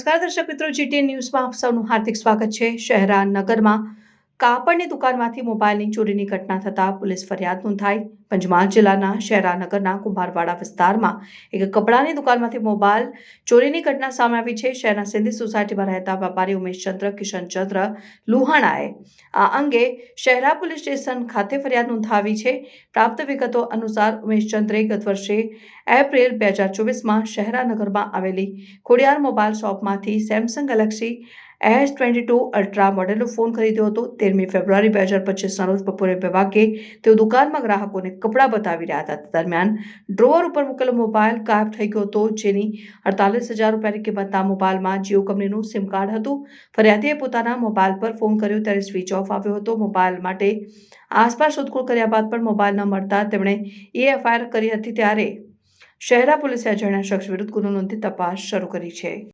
નમસ્કાર દર્શક મિત્રો જીટીએન ન્યૂઝમાં આપ સૌનું હાર્દિક સ્વાગત છે. શહેરા નગરમાં કાપડની દુકાનમાંથી મોબાઈલની ચોરીની ઘટના થતાં પોલીસ ફરિયાદ નોંધાઈ. પંચમહાલ જિલ્લાના શહેરાનગરના કુંભારવાડા વિસ્તારમાં એક કપડાની દુકાનમાંથી મોબાઈલ ચોરીની ઘટના સામે આવી છે. શહેરના સિંધી સોસાયટીમાં રહેતા વેપારી ઉમેશચંદ્ર, કિશનચંદ્ર લુહાણાએ આ અંગે શહેરા પોલીસ સ્ટેશન ખાતે ફરિયાદ નોંધાવી છે. પ્રાપ્ત વિગતો અનુસાર ઉમેશચંદ્રે ગત વર્ષે એપ્રિલ બે હજાર ચોવીસમાં શહેરાનગરમાં આવેલી Khodiyar mobile શોપમાંથી Samsung Galaxy S twenty two ultra મોડેલનો ફોન ખરીદ્યો હતો. તેરમી ફેબ્રુઆરી બે હજાર પચીસના રોજ બપોરે બે વાગે તેઓ દુકાનમાં ગ્રાહકોને કપડાં બતાવી રહ્યા હતા. દરમિયાન ડ્રોવર ઉપર મૂકેલો મોબાઈલ ગાયબ થઈ ગયો હતો, જેની અડતાલીસ હજાર રૂપિયાની કિંમતના મોબાઈલમાં જીઓ કંપનીનું સિમ કાર્ડ હતું. ફરિયાદીએ પોતાના મોબાઈલ પર ફોન કર્યો, ત્યારે સ્વિચ ઓફ આવ્યો હતો. મોબાઈલ માટે આસપાસ શોધખોળ કર્યા બાદ પણ મોબાઈલ ન મળતા તેમણે એ એફઆઈઆર કરી હતી. ત્યારે શહેરા પોલીસે અજાણ્યા શખ્સ વિરુદ્ધ ગુનો નોંધી તપાસ શરૂ કરી છે.